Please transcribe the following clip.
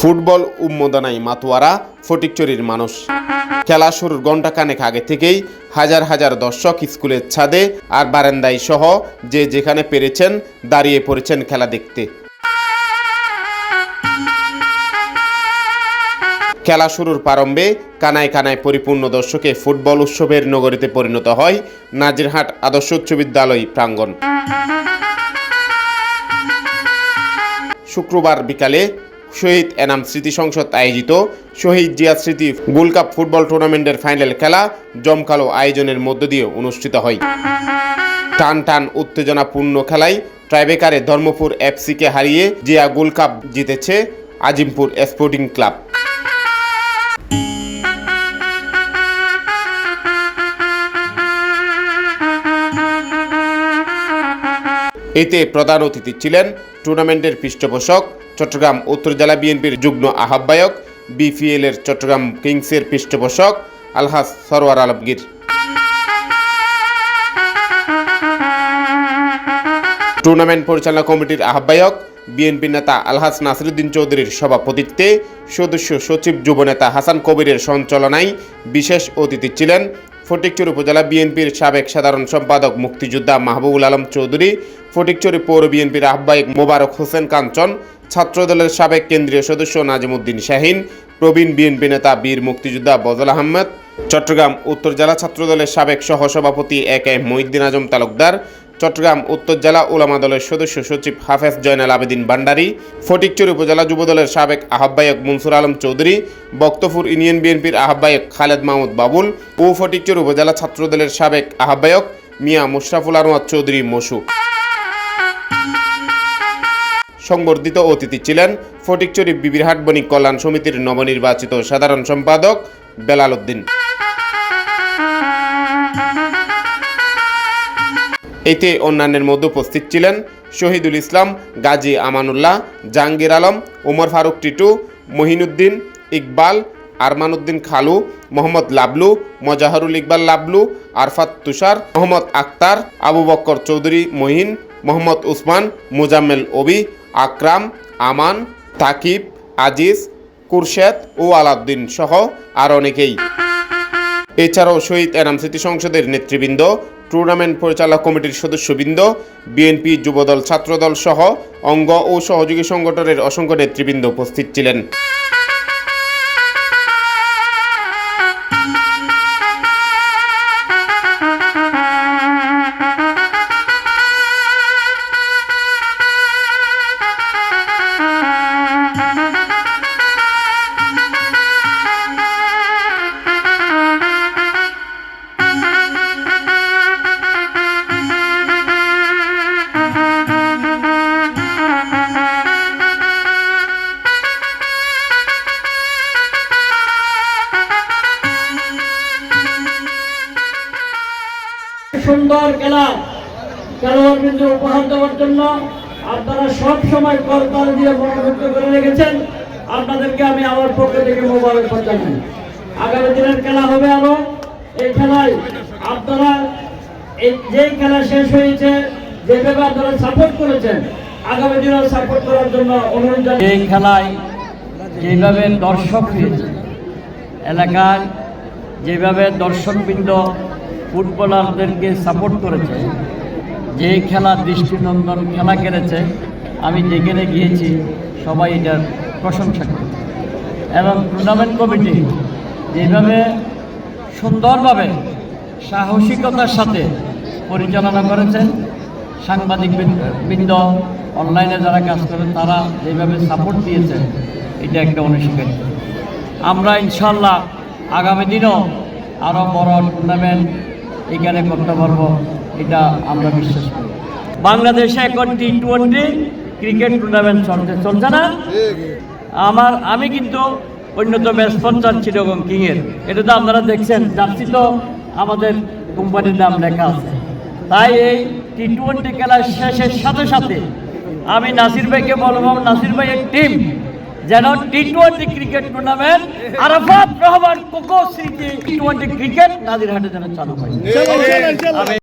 Football উন্মোদনায় মাতোয়ারা, ফটিকচুরির মানুষ। খেলা শুরুর ঘণ্টা কানেক আগে থেকেই হাজার হাজার দর্শক স্কুলের ছাদে আর বারান্দায় সহ যে যেখানে পেরেছেন দাঁড়িয়ে পড়েছেন খেলা দেখতে। খেলা শুরুর প্রারম্ভে কানায় কানায় পরিপূর্ণ দর্শকে ফুটবল উৎসবের নগরীতে পরিণত হয় নাজিরহাট আদর্শ উচ্চ বিদ্যালয় প্রাঙ্গণ। শুক্রবার বিকালে শহীদ এনাম স্মৃতি সংসদ আয়োজিত শহীদ জিয়া স্মৃতি গোল্ড কাপ ফুটবল টুর্নামেন্টের ফাইনাল খেলা জমকালো আয়োজনের মধ্য দিয়ে অনুষ্ঠিত হয়। টান টান উত্তেজনাপূর্ণ খেলায় ট্রাইবেকারে ধর্মপুর এফসিকে হারিয়ে জিয়া গোল্ড কাপ জিতেছে আজিমপুর স্পোর্টিং ক্লাব। এতে প্রধান অতিথি ছিলেন টুর্নামেন্টের পৃষ্ঠপোষক চট্টগ্রাম উত্তর জেলা বিএনপির যুগ্ম আহ্বায়ক বিপিএল এর চট্টগ্রাম কিংসের পৃষ্ঠপোষক আলহাজ সরওয়ার আলমগীর। টুর্নামেন্ট পরিচালনা কমিটির আহ্বায়ক, বিএনপি নেতা আলহাজ নাসিরুদ্দিন চৌধুরীর সভাপতিত্বে সদস্য সচিব যুবনেতা হাসান কবিরের সঞ্চালনায় বিশেষ অতিথি ছিলেন ফটিকচুর উপজেলা বিএনপির সাবেক সাধারণ সম্পাদক মুক্তিযোদ্ধা মাহবুবুল আলম চৌধুরী, ফটিকচুরি পৌর বিএনপির আহ্বায়ক মোবারক হোসেন কাঞ্চন ছাত্রদলের সাবেক কেন্দ্রীয় সদস্য নাজিমুদ্দিন শাহিন, প্রবীণ বিএনপি নেতা বীর মুক্তিযোদ্ধা বদল আহমেদ, চট্টগ্রাম উত্তর জেলা ছাত্রদলের সাবেক সহসভাপতি এ কে মহিদ্দিন আজম তালুকদার, চট্টগ্রাম উত্তর জেলা ওলামা দলের সদস্য সচিব হাফেজ জয়নাল আবেদিন ভান্ডারী, ফটিকচুর উপজেলা যুবদলের সাবেক আহ্বায়ক মনসুর আলম চৌধুরী, বক্তপুর ইউনিয়ন বিএনপির আহ্বায়ক খালেদ মাহমুদ বাবুল ও ফটিকচুর উপজেলা ছাত্রদলের সাবেক আহ্বায়ক মিয়া মুশরাফুল আনোয়ার চৌধুরী মসু সংবর্ধিত অতিথি ছিলেন ফটিকচুরি বিবিরহাট বণিক কল্যাণ সমিতির নবনির্বাচিত সাধারণ সম্পাদক বেলাল উদ্দিন। এতে অন্যান্যের মধ্যে উপস্থিত ছিলেন শহীদুল ইসলাম, গাজী আমানুল্লাহ, জাহাঙ্গীর আলম, ওমর ফারুক টিটু, মহিনুদ্দিন ইকবাল, আরমানুদ্দিন খালু, মোহাম্মদ লাবলু, মজাহরুল ইকবাল লাবলু, আরফাত তুষার, মোহাম্মদ আক্তার, আবু বক্কর চৌধুরী মহিন, মোহাম্মদ উসমান, মুজাম্মেল ওবি আকরাম, আমান, তাকিব, আজিজ, কুরশেদ ও আলাউদ্দিন সহ আর অনেকেই। এছাড়াও শহীদ এনাম স্মৃতি সংসদের নেতৃবৃন্দ, টুর্নামেন্ট পরিচালক কমিটির সদস্যবৃন্দ, বিএনপি যুবদল ছাত্রদল সহ অঙ্গ ও সহযোগী সংগঠনের অসংখ্য নেতৃবৃন্দ উপস্থিত ছিলেন। সুন্দর খেলা খেলোয়াড়বৃন্দ উপহার দেওয়ার জন্য আপনারা সব সময় করতাল দিয়ে মনোমুগ্ধ করে রেখেছেন। আপনাদেরকে আমি আমার পক্ষ থেকে মোবারক জানাই। আগামী দিনের খেলা হবে আরও। এই খেলায় আপনারা এই যেই খেলা শেষ হয়েছে যেভাবে আপনারা সাপোর্ট করেছেন, আগামী দিনেও সাপোর্ট করার জন্য অনুরোধ জানাই। এই খেলায় যেভাবে দর্শক এলাকার যেভাবে দর্শকবৃন্দ ফুটবলারদেরকে সাপোর্ট করেছে। যে খেলা দৃষ্টিনন্দন খেলা কেড়েছে, আমি যেখানে গিয়েছি সবাই এটার প্রশংসা করেছে। এবং টুর্নামেন্ট কমিটি যেভাবে সুন্দরভাবে সাহসিকতার সাথে পরিচালনা করেছেন, সাংবাদিক বৃন্দ- অনলাইনে যারা কাজ করে, তারা যেভাবে সাপোর্ট দিয়েছেন, এটা একটা অনস্বীকার্য। আমরা ইনশাল্লাহ আগামী দিনও আরও বড় টুর্নামেন্ট এখানে করতে পারব এটা আমরা বিশ্বাস করি। বাংলাদেশে এখন টি টোয়েন্টি ক্রিকেট টুর্নামেন্ট চলছে চলছে না? আমার, আমি কিন্তু অন্যতম স্পন্সার চিরগং কিংয়ের। এটা তো আপনারা দেখছেন, জার্সি তো আমাদের কোম্পানির নাম লেখা আছে। তাই এই টি টোয়েন্টি খেলার শেষের সাথে সাথে আমি নাসির ভাইকে বলব, নাসির ভাইয়ের টিম যেন T twenty cricket tournament Arafat Rahman Koko স্মৃতি টি টোয়েন্টি ক্রিকেট নাজিরহাটে যেন চালু হয়।